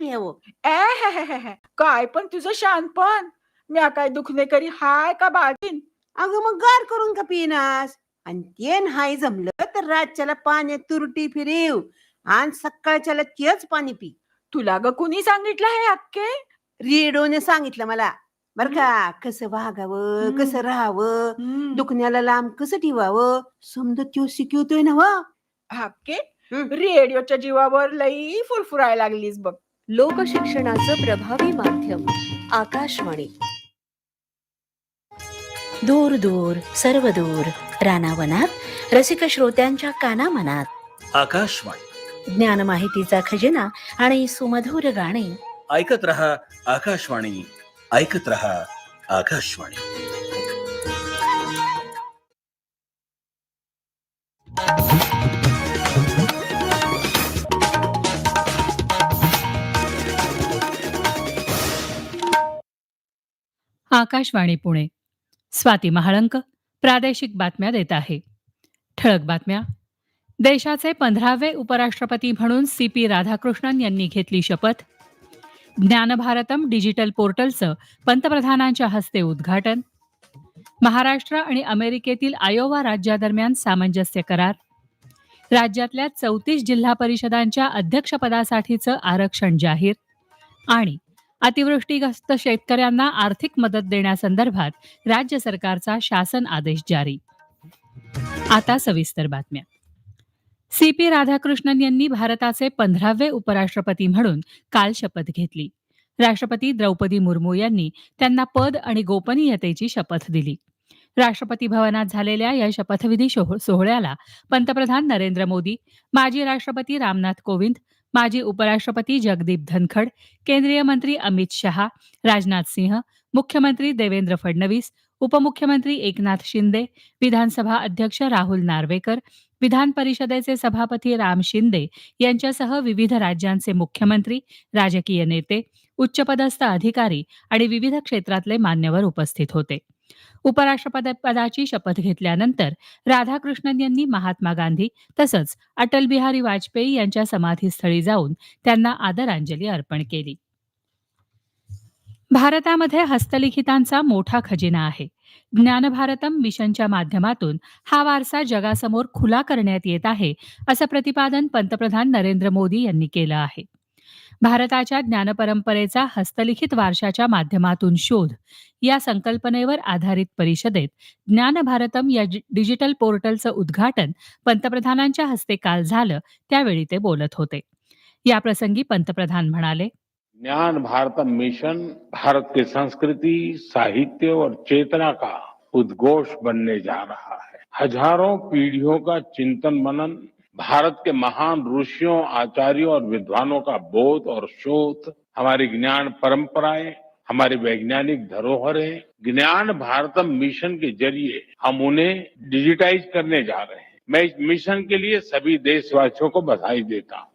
प्यावं ॲ काय पण तुझं शानपण. म्या काय दुखणे करी हाय का बाळतीन अगं मग गार करून का पिनास? आणि ते नाही जमलं तर रातच्याला पाण्यात तुरटी फिरेव. आणि सकाळच्याला तेच पाणी पी. तुला ग कुणी सांगितलं हे अक्के रेडिओने सांगितलं मला. बर का कसं वागावं हम्म. कसं राहावं हम्म. दुखण्याला लांब कसं ठेवावं? समजा त्यो शिकवतोय ना वा? हम्म. रेडिओच्या जीवावर लई फुरफुरायला लागलीस बघ. लोकशिक्षणाचं प्रभावी माध्यम आकाशवाणी. दूर दूर सर्व दूर रानावनात रसिक श्रोत्यांच्या कानामनात. आकाशवाणी. ज्ञान माहितीचा खजिना आणि सुमधुर गाणे. ऐकत रहा आकाशवाणी. ऐकत रहा आकाशवाणी. आकाशवाणी पुणे. स्वाती महाळंक प्रादेशिक बातम्या देत आहे. ठळक बातम्या. देशाचे पंधरावे उपराष्ट्रपती म्हणून सी पी राधाकृष्णन यांनी घेतली शपथ. ज्ञानभारतम डिजिटल पोर्टलचं पंतप्रधानांच्या हस्ते उद्घाटन. महाराष्ट्र आणि अमेरिकेतील आयोवा राज्यादरम्यान सामंजस्य करार. राज्यातल्या चौतीस जिल्हा परिषदांच्या अध्यक्षपदासाठीचं आरक्षण जाहीर. आणि अतिवृष्टीग्रस्त शेतकऱ्यांना आर्थिक मदत देण्यासंदर्भात राज्य सरकारचा शासन आदेश जारी. आता सविस्तर बातम्या. सी पी राधाकृष्णन यांनी भारताचे पंधरावे उपराष्ट्रपती म्हणून काल शपथ घेतली. राष्ट्रपती द्रौपदी मुर्मू यांनी त्यांना पद आणि गोपनीयतेची शपथ दिली. राष्ट्रपती भवनात झालेल्या या शपथविधी सोहळ्याला पंतप्रधान नरेंद्र मोदी माजी राष्ट्रपती रामनाथ कोविंद माजी उपराष्ट्रपती जगदीप धनखड केंद्रीय मंत्री अमित शहा राजनाथ सिंह मुख्यमंत्री देवेंद्र फडणवीस उपमुख्यमंत्री एकनाथ शिंदे विधानसभा अध्यक्ष राहुल नार्वेकर विधान परिषदेचे सभापती राम शिंदे यांच्यासह विविध राज्यांचे मुख्यमंत्री राजकीय नेते उच्चपदस्थ अधिकारी आणि विविध क्षेत्रातले मान्यवर उपस्थित होते. उपराष्ट्रपदपदाची शपथ घेतल्यानंतर राधाकृष्णन यांनी महात्मा गांधी तसंच अटल बिहारी वाजपेयी यांच्या समाधीस्थळी जाऊन त्यांना आदरांजली अर्पण केली. भारतामध्ये हस्तलिखितांचा मोठा खजिना आहे. ज्ञानभारतम मिशनच्या माध्यमातून हा वारसा जगासमोर खुला करण्यात येत आहे असं प्रतिपादन पंतप्रधान नरेंद्र मोदी यांनी केलं आहे. भारताच्या ज्ञानपरंपरेचा हस्तलिखित वारशाच्या माध्यमातून शोध. या संकल्पनेवर आधारित परिषदेत ज्ञान भारतम या डिजिटल पोर्टलचं उद्घाटन पंतप्रधानांच्या हस्ते काल झालं त्यावेळी ते बोलत होते. याप्रसंगी पंतप्रधान म्हणाले ज्ञान भारत मिशन भारत की संस्कृति साहित्य और चेतना का उद्घोष बनने जा रहा है। हजारों पीढ़ियों का चिंतन मनन भारत के महान ऋषियों, आचार्यों और विद्वानों का बोध और शोध, हमारी ज्ञान परंपराएँ, हमारी वैज्ञानिक धरोहरें, ज्ञान भारतम मिशन के ज़रिए हम उन्हें डिजिटाइज करने जा रहे हैं। मैं इस मिशन के लिए सभी देशवासियों को बधाई देता हूँ।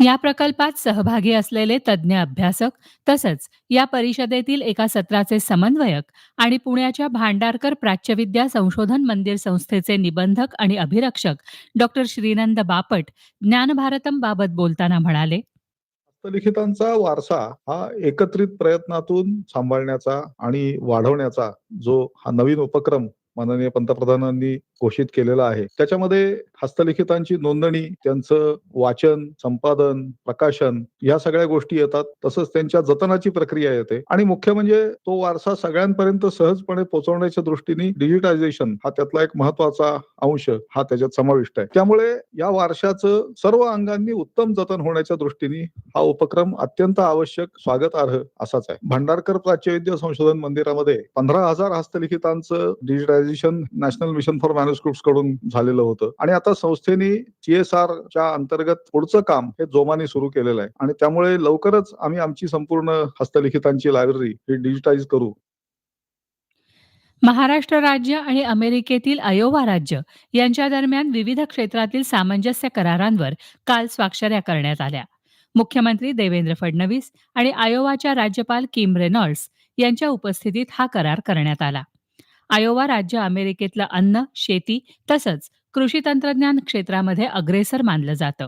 या प्रकल्पात सहभागी असलेले तज्ज्ञ अभ्यासक तसंच या परिषदेतील एका सत्राचे समन्वयक आणि पुण्याच्या भांडारकर प्राच्यविद्या संशोधन मंदिर संस्थेचे निबंधक आणि अभिरक्षक डॉक्टर श्रीनंद बापट ज्ञानभारतम बाबत बोलताना म्हणाले हस्तलिखितांचा वारसा हा एकत्रित प्रयत्नातून सांभाळण्याचा आणि वाढवण्याचा जो हा नवीन उपक्रम माननीय पंतप्रधानांनी घोषित केलेला आहे. त्याच्यामध्ये हस्तलिखितांची नोंदणी त्यांचं वाचन संपादन प्रकाशन या सगळ्या गोष्टी येतात. तसंच त्यांच्या जतनाची प्रक्रिया येते. आणि मुख्य म्हणजे तो वारसा सगळ्यांपर्यंत सहजपणे पोहोचवण्याच्या दृष्टीने डिजिटायझेशन हा त्यातला एक महत्त्वाचा अंश हा त्याच्यात समाविष्ट आहे. त्यामुळे या वारशाचं सर्व अंगांनी उत्तम जतन होण्याच्या दृष्टीने हा उपक्रम अत्यंत आवश्यक स्वागतार्ह असाच आहे. भांडारकर प्राच्यविद्या संशोधन मंदिरामध्ये पंधरा हजार हस्तलिखितांचं डिजिटायझेशन नॅशनल मिशन फॉर मॅन्युस्क्रिप्टकडून झालेलं होतं. आणि आता संस्थेने सीएसआर च्या अंतर्गत पुढचं काम हे जोमाने सुरू केलेलं आहे. आणि त्यामुळे लवकरच आम्ही आमची संपूर्ण हस्तलिखितांची लायब्ररी ही डिजिटाईज करू. महाराष्ट्र राज्य आणि अमेरिकेतील अयोवा राज्य यांच्या दरम्यान विविध क्षेत्रातील सामंजस्य करारांवर काल स्वाक्षऱ्या करण्यात आल्या. मुख्यमंत्री देवेंद्र फडणवीस आणि आयोवाच्या राज्यपाल किम रेनॉल्ड्स यांच्या उपस्थितीत हा करार करण्यात आला. आयोवा राज्य अमेरिकेतलं अन्न शेती तसंच कृषी तंत्रज्ञान क्षेत्रामध्ये अग्रेसर मानलं जातं.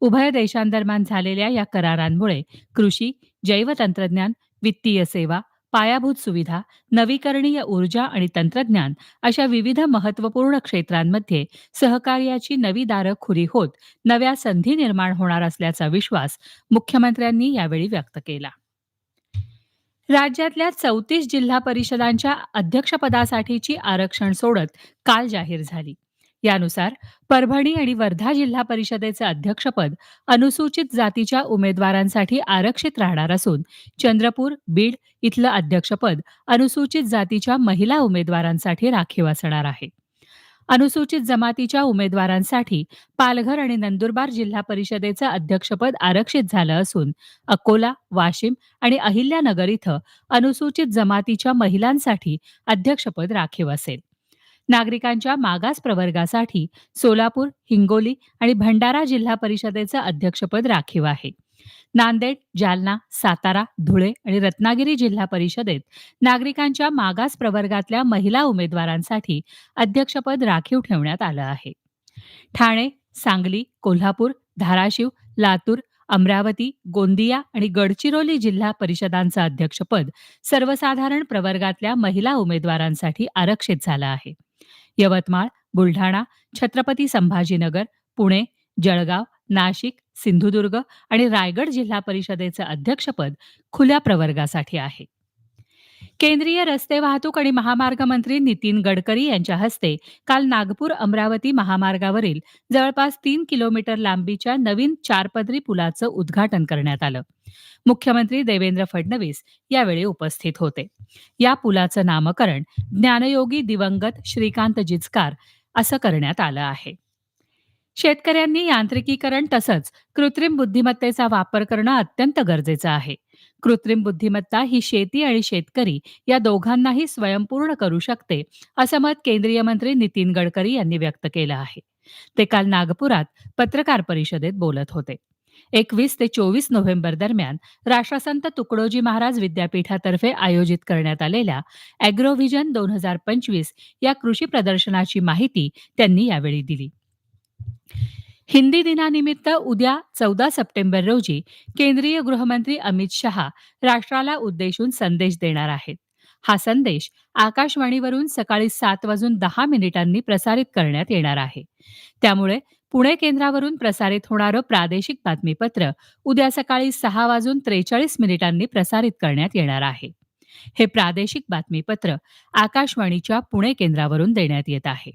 उभय देशांदरम्यान झालेल्या या करारांमुळे कृषी जैवतंत्रज्ञान वित्तीय सेवा पायाभूत सुविधा नवीकरणीय ऊर्जा आणि तंत्रज्ञान अशा विविध महत्त्वपूर्ण क्षेत्रांमध्ये सहकार्याची नवी दारं खुरी होत नव्या संधी निर्माण होणार असल्याचा विश्वास मुख्यमंत्र्यांनी यावेळी व्यक्त केला. राज्यातल्या चौतीस जिल्हा परिषदांच्या अध्यक्षपदासाठीची आरक्षण सोडत काल जाहीर झाली. यानुसार परभणी आणि वर्धा जिल्हा परिषदेचं अध्यक्षपद अनुसूचित जातीच्या उमेदवारांसाठी आरक्षित राहणार असून चंद्रपूर बीड इथलं अध्यक्षपद अनुसूचित जातीच्या महिला उमेदवारांसाठी राखीव असणार आहे. अनुसूचित जमातीच्या उमेदवारांसाठी पालघर आणि नंदुरबार जिल्हा परिषदेचं अध्यक्षपद आरक्षित झालं असून अकोला वाशिम आणि अहिल्यानगर इथं अनुसूचित जमातीच्या महिलांसाठी अध्यक्षपद राखीव असेल. नागरिकांच्या मागास प्रवर्गासाठी सोलापूर हिंगोली आणि भंडारा जिल्हा परिषदेचं अध्यक्षपद राखीव आहे. नांदेड जालना सातारा धुळे आणि रत्नागिरी जिल्हा परिषदेत नागरिकांच्या मागास प्रवर्गातल्या महिला उमेदवारांसाठी अध्यक्षपद राखीव ठेवण्यात आलं आहे. ठाणे सांगली कोल्हापूर धाराशिव लातूर अमरावती गोंदिया आणि गडचिरोली जिल्हा परिषदांचं अध्यक्षपद सर्वसाधारण प्रवर्गातल्या महिला उमेदवारांसाठी आरक्षित झालं आहे. यवतमाळ बुलढाणा छत्रपती संभाजीनगर पुणे जळगाव नाशिक सिंधुदुर्ग आणि रायगड जिल्हा परिषदेचं अध्यक्षपद खुल्या प्रवर्गासाठी आहे. केंद्रीय रस्ते वाहतूक आणि महामार्ग मंत्री नितीन गडकरी यांच्या हस्ते काल नागपूर अमरावती महामार्गावरील जवळपास तीन किलोमीटर लांबीच्या नवीन चारपदरी पुलाचं उद्घाटन करण्यात आलं. मुख्यमंत्री देवेंद्र फडणवीस यावेळी उपस्थित होते. या पुलाचं नामकरण ज्ञानयोगी दिवंगत श्रीकांत जिचकार असं करण्यात आलं आहे. शेतकऱ्यांनी यांत्रिकीकरण तसंच कृत्रिम बुद्धिमत्तेचा वापर करणं अत्यंत गरजेचं आहे. कृत्रिम बुद्धिमत्ता ही शेती आणि शेतकरी या दोघांनाही स्वयंपूर्ण करू शकते असं मत केंद्रीय मंत्री नितीन गडकरी यांनी व्यक्त केलं आहे. ते काल नागपुरात पत्रकार परिषदेत बोलत होते. एकवीस ते चोवीस नोव्हेंबर दरम्यान राष्ट्रसंत तुकडोजी महाराज विद्यापीठातर्फे आयोजित करण्यात आलेल्या अॅग्रोव्हिजन दोन हजार पंचवीस या कृषी प्रदर्शनाची माहिती त्यांनी यावेळी दिली. हिंदी दिनानिमित्त उद्या चौदा सप्टेंबर रोजी केंद्रीय गृहमंत्री अमित शहा राष्ट्राला उद्देशून संदेश देणार आहेत. हा संदेश आकाशवाणीवरून सकाळी सात वाजून दहा मिनिटांनी प्रसारित करण्यात येणार आहे. त्यामुळे पुणे केंद्रावरून प्रसारित होणारं प्रादेशिक बातमीपत्र उद्या सकाळी सहा वाजून त्रेचाळीस मिनिटांनी प्रसारित करण्यात येणार आहे. हे प्रादेशिक बातमीपत्र आकाशवाणीच्या पुणे केंद्रावरून देण्यात येत आहे.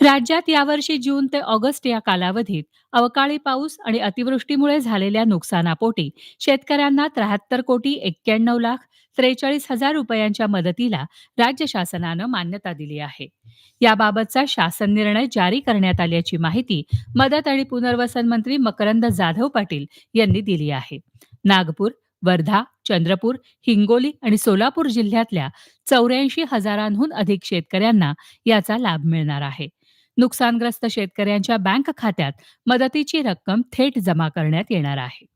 राज्यात यावर्षी जून ते ऑगस्ट या कालावधीत अवकाळी पाऊस आणि अतिवृष्टीमुळे झालेल्या नुकसानापोटी शेतकऱ्यांना त्र्याहत्तर कोटी एक्क्याण्णव लाख त्रेचाळीस हजार रुपयांच्या मदतीला राज्य शासनानं मान्यता दिली आहे. याबाबतचा शासन निर्णय जारी करण्यात आल्याची माहिती मदत आणि पुनर्वसन मंत्री मकरंद जाधव पाटील यांनी दिली आहे. नागपूर वर्धा चंद्रपूर हिंगोली आणि सोलापूर जिल्ह्यातल्या चौऱ्याऐंशी हजारांहून अधिक शेतकऱ्यांना याचा लाभ मिळणार आहे. नुकसानग्रस्त शेतकऱ्यांच्या बँक खात्यात मदतीची रक्कम थेट जमा करण्यात येणार आहे.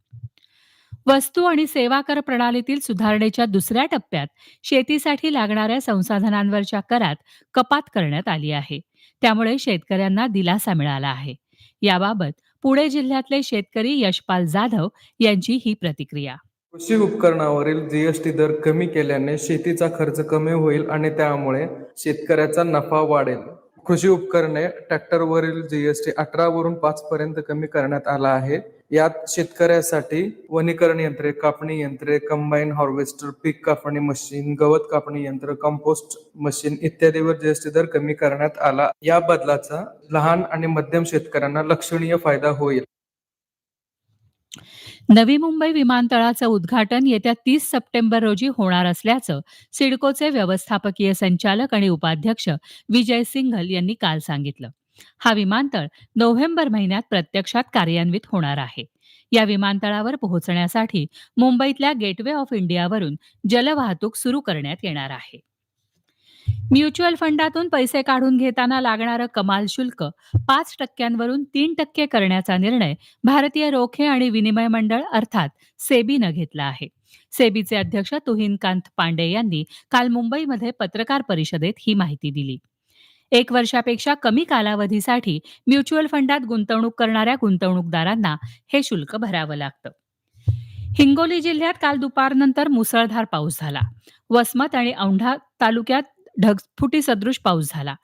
वस्तू आणि सेवा कर प्रणालीतील सुधारणेच्या दुसऱ्या टप्प्यात शेतीसाठी लागणाऱ्या संसाधनांवरच्या करात कपात करण्यात आली आहे. त्यामुळे शेतकऱ्यांना दिलासा मिळाला आहे. याबाबत पुणे जिल्ह्यातले शेतकरी यशपाल जाधव यांची ही प्रतिक्रिया. कृषी उपकरणावरील जीएसटी दर कमी केल्याने शेतीचा खर्च कमी होईल आणि त्यामुळे शेतकऱ्याचा नफा वाढेल. कृषी उपकरणे ट्रॅक्टरवरील जीएसटी अठरा वरून पाच पर्यंत कमी करण्यात आला आहे. यात शेतकऱ्यासाठी वनीकरण यंत्रे कापणी यंत्रे कंबाईन हार्वेस्टर पीक कापणी मशीन गवत कापणी यंत्र कंपोस्ट मशीन इत्यादीवर जीएसटी दर कमी करण्यात आला. या बदलाचा लहान आणि मध्यम शेतकऱ्यांना लक्षणीय फायदा होईल. नवी मुंबई विमानतळाचं उद्घाटन येत्या तीस सप्टेंबर रोजी होणार असल्याचं सिडकोचे व्यवस्थापकीय संचालक आणि उपाध्यक्ष विजय सिंघल यांनी काल सांगितलं. हा विमानतळ नोव्हेंबर महिन्यात प्रत्यक्षात कार्यान्वित होणार आहे. या विमानतळावर पोहोचण्यासाठी मुंबईतल्या गेटवे ऑफ इंडियावरून जलवाहतूक सुरू करण्यात येणार आहे. म्युच्युअल फंडातून पैसे काढून घेताना लागणारं कमाल शुल्क पाच टक्क्यांवरून तीन टक्के करण्याचा निर्णय भारतीय रोखे आणि विनिमय मंडळ अर्थात सेबीनं घेतला आहे. सेबीचे अध्यक्ष तुहिनकांत पांडे यांनी काल मुंबईमध्ये पत्रकार परिषदेत ही माहिती दिली. एक वर्षापेक्षा कमी कालावधीसाठी म्युच्युअल फंडात गुंतवणूक करणाऱ्या गुंतवणूकदारांना हे शुल्क भरावं लागतं. हिंगोली जिल्ह्यात काल दुपारनंतर मुसळधार पाऊस झाला. वसमत आणि औंढा तालुक्यात ढगफुटी सदृश पाऊस झाला.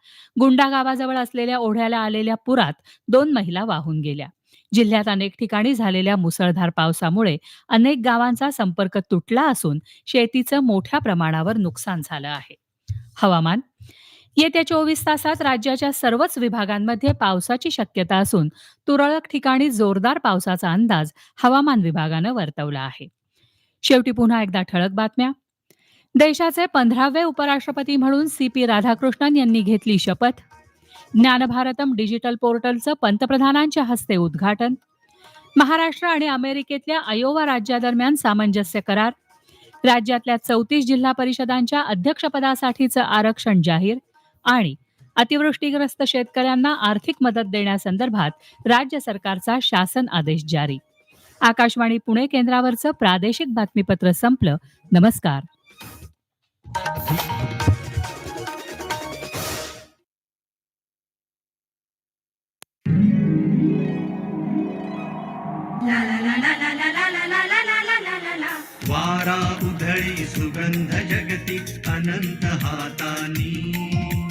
गुंडा गावाजवळ असलेल्या ओढ्याला आलेल्या पुरात दोन महिला वाहून गेल्या. जिल्ह्यात अनेक ठिकाणी झालेल्या मुसळधार पावसामुळे अनेक गावांचा संपर्क तुटला असून शेतीचं मोठ्या प्रमाणावर नुकसान झालं आहे. हवामान. येत्या चोवीस तासात राज्याच्या सर्वच विभागांमध्ये पावसाची शक्यता असून तुरळक ठिकाणी जोरदार पावसाचा अंदाज हवामान विभागानं वर्तवला आहे. शेवटी पुन्हा एकदा ठळक बातम्या. देशाचे पंधरावे उपराष्ट्रपती म्हणून सी पी राधाकृष्णन यांनी घेतली शपथ. ज्ञानभारतम डिजिटल पोर्टलचं पंतप्रधानांच्या हस्ते उद्घाटन. महाराष्ट्र आणि अमेरिकेतल्या अयोवा राज्यादरम्यान सामंजस्य करार. राज्यातल्या चौतीस जिल्हा परिषदांच्या अध्यक्षपदासाठीचं आरक्षण जाहीर आणि अतिवृष्टीग्रस्त शेतकऱ्यांना आर्थिक मदत देण्यासंदर्भात राज्य सरकारचा शासन आदेश जारी. आकाशवाणी पुणे केंद्रावरचं प्रादेशिक बातमीपत्र संपलं. नमस्कार. हातानी